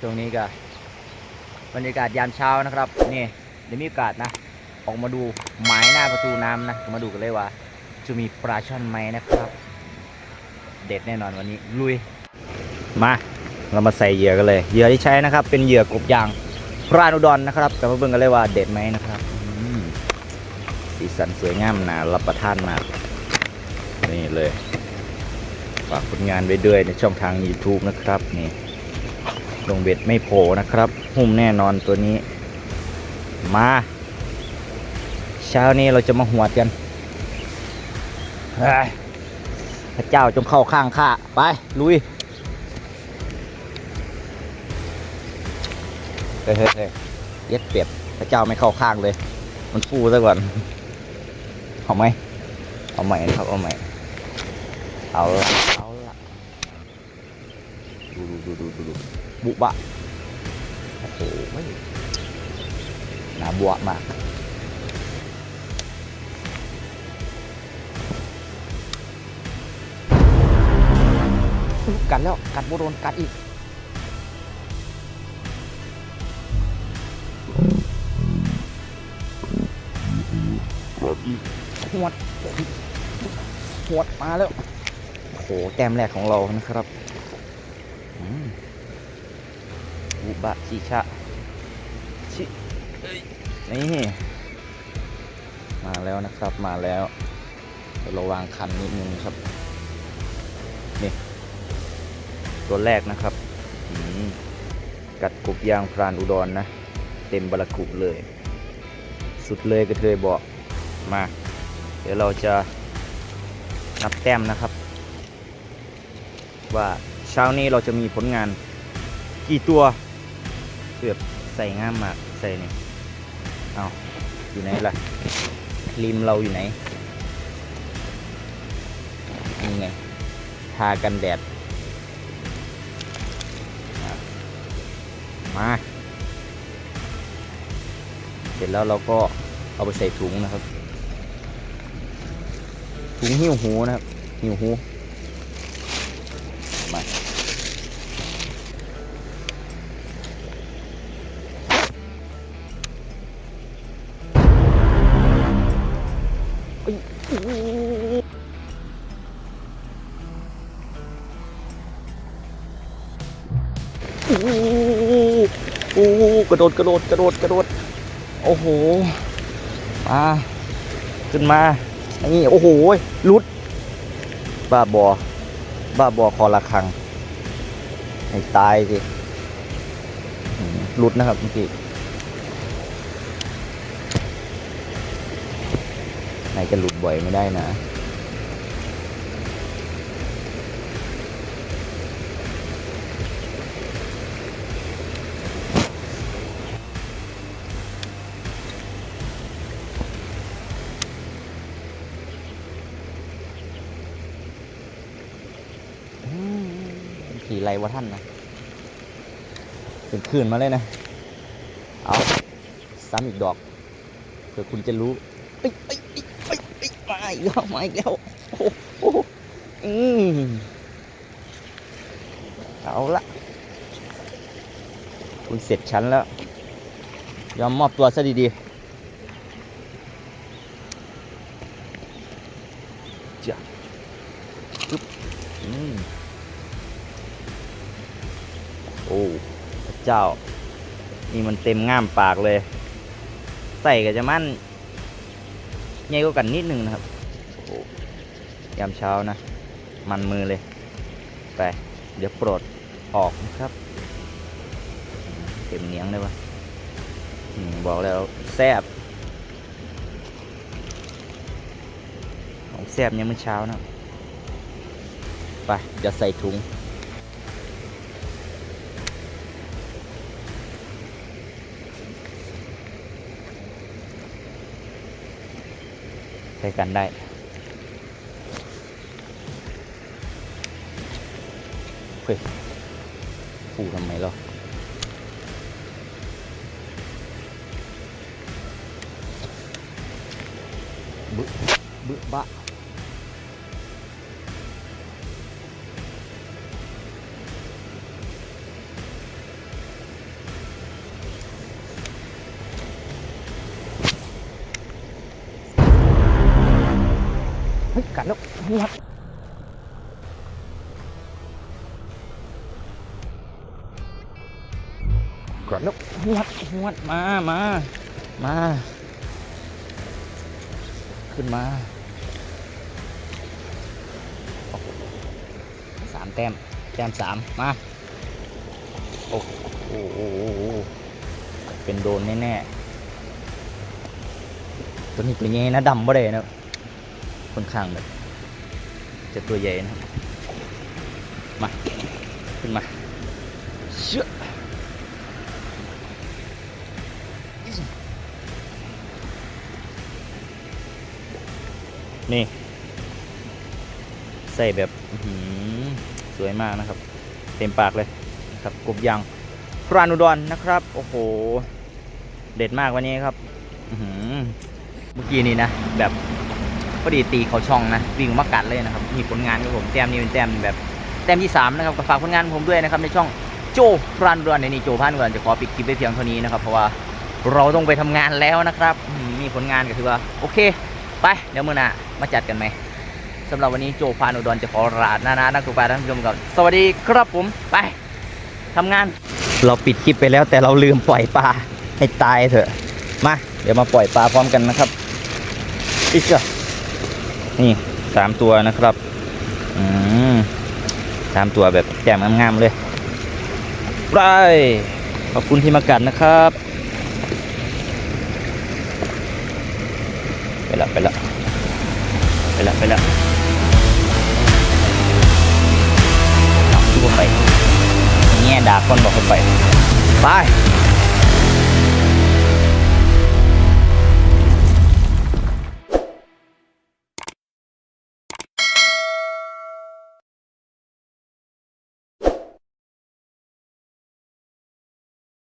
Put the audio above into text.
ช่วงนี้ก็บรรยากาศยามเช้านะครับนี่เดี๋ยวมีโอกาสนะ ออกมาดูหมายหน้าประตูน้ำนะมาดูกันเลยว่า จะมีปลาช่อนไหมนะครับ เด็ดแน่นอนวันนี้ลุยมาเรามาใส่เหยื่อกันเลย เหยื่อที่ใช้นะครับ เป็นเหยื่อกบยางพรานอุดรนะครับกลับมาเบิ่งกันเลยว่าเด็ดไหมนะครับอืมสีสันสวยงามนะรับประทานมาก นี่เลย ฝากผลงานไว้ด้วยในช่องทาง YouTube นะครับนี่ ลงเบ็ดไม่โผล่นะครับ หุ้มแน่นอนตัวนี้ มา เช้านี้เราจะมาหวดกันพระเจ้าจงเข้าข้างข้าไป ลุยเฮ้ยเฮ้ยเฮ้ยเย็ดเป็ดพระเจ้าไม่เข้าข้างเลย มันฟูซะก่อนเอาไหมเอาใหม่นะครับเอาใหม่เอาละเอาละดูดูดูดูดู บุบะ โอ้โหไม่หนาบวมาก กัดแล้ว กัดโบโดน กัดอีกหวดหวดมาแล้ว โอ้โห แต้มแรกของเรานะครับอืม บุบะชิชะชินี่มาแล้วนะครับมาแล้วราวางคันนิดนึงครับนี่ตัวแรกนะครับอืมกัดกบยางพรานอุดรนนะ เต็มบารากุเลย สุดเลยกระเทยบอกมา เดี๋ยวเราจะนับแต้มนะครับ ว่าเช้านี้เราจะมีผลงานกี่ตัว เกือบใส่ง่ามมากใส่นี่เอาอยู่ไหนล่ะริมเราอยู่ไหนนี่ไงทากันแดดมาเสร็จแล้วเราก็เอาไปใส่ถุงนะครับ ถุงหิ้วหูนะครับหิ้วหูมา โอ้โอ้กระโดดกระโดดกระโดดกระโดดโอ้โหมาขึ้นมาอันนี้โอ้โหลุด บ้าบอบ้าบอคอระคังให้ตายสิหลุดนะครับเมื่อกี้ไหนจะหลุดบ่อยไม่ได้นะ ขี่ไรวะท่านนะเป็นคืนมาเลยนะ เอาซ้ำอีกดอกเผื่อคุณจะรู้เอ้ยเอ้ยเอ้ยเอ้ยเอ้ยมาอีกแล้วมาอีกแล้วโอ้โหอืมเอาละคุณเสร็จฉันแล้ว ยอมมอบตัวซะดีๆ เจ้า นี่มันเต็มง่ามปากเลย ใส่กับจะมั่นใหญ่กว่ากันนิดนึงนะครับยามเช้านะ มันมือเลย ไป เดี๋ยวปรดออกนะครับ เต็มเนียงเลยวะบอกแล้วแซบของแซบยังเมื่อเช้านะ ไป เดี๋ยวใส่ถุง ใช้กันได้เฮ้ยฟูทำไมหรอบึบึบะ หวดกดแล้วหวดหวดมามามา ขึ้นมาโอ้โหสามแต้มแต้มสามมาโอ้โหโอ้โหโอ้โหเป็นโดนแน่ๆตัวนี้ตัวใหญ่นะดำบ่ได้นะค่อนข้างแบบ จะตัวใหญ่นะครับ มา ขึ้นมาเชื่อนี่ ใส่แบบอื้อหือสวยมากนะครับ เต็มปากเลยครับกบยางพรานุดรนะครับ โอ้โห เด็ดมากวันนี้ครับอื้อหือเมื่อกี้นี้นะ แบบ พอดีตีเขาช่องนะวิ่งมากัดเลยนะครับมีผลงานครับผมแต้มนี้เป็นแต้มแบบแต้มที่สามนะครับก็ฝากผลงานผมด้วยนะครับในช่องโจพรานุดรในนี้โจพรานุดรจะขอปิดคลิปไปเพียงเท่านี้นะครับเพราะว่าเราต้องไปทำงานแล้วนะครับ มีผลงานก็คือว่าโอเค ไปเดี๋ยวมื้อหน้ามาจัดกันไหมสำหรับวันนี้โจพานุดรจะขอลาหน้านานักตุกปาท่านผู้ชมก่อนสวัสดีครับผมไปทำงาน เราปิดคลิปไปแล้วแต่เราลืมปล่อยปลาให้ตายเถอะมาเดี๋ยวมาปล่อยปลาพร้อมกันนะครับอีกอะ นี่สามตัวนะครับอืมสามตัวแบบแจ่มงามๆเลยไปขอบคุณที่มากัดนะครับ ไปละไปละไปละไปละเอาทุกคนไปแง่ดาก้อนบอกคนไป ไป